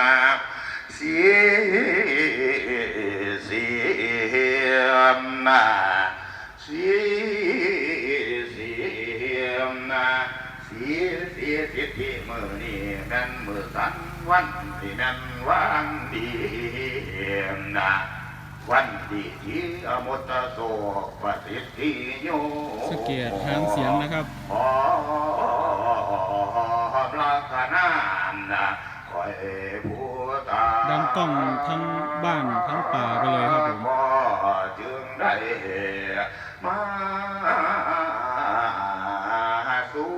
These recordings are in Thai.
นาสียสียมนาสียสียมนาสียสียเสียที่มือนี่แม่นมือสันวันที่แม่นวันดีนาวันดีที่อมตะโสปฏิทิโยสเกียรติทางเสียงนะครับ ดังต้องทั้งบ้านทั้งป่าไปเลยครับผมจึงได้มาสู่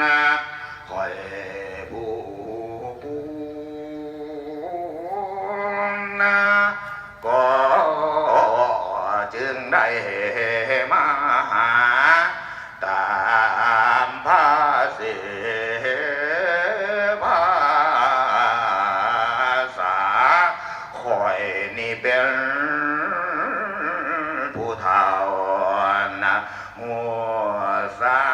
นะคอยผู้นะก็จึงได้ น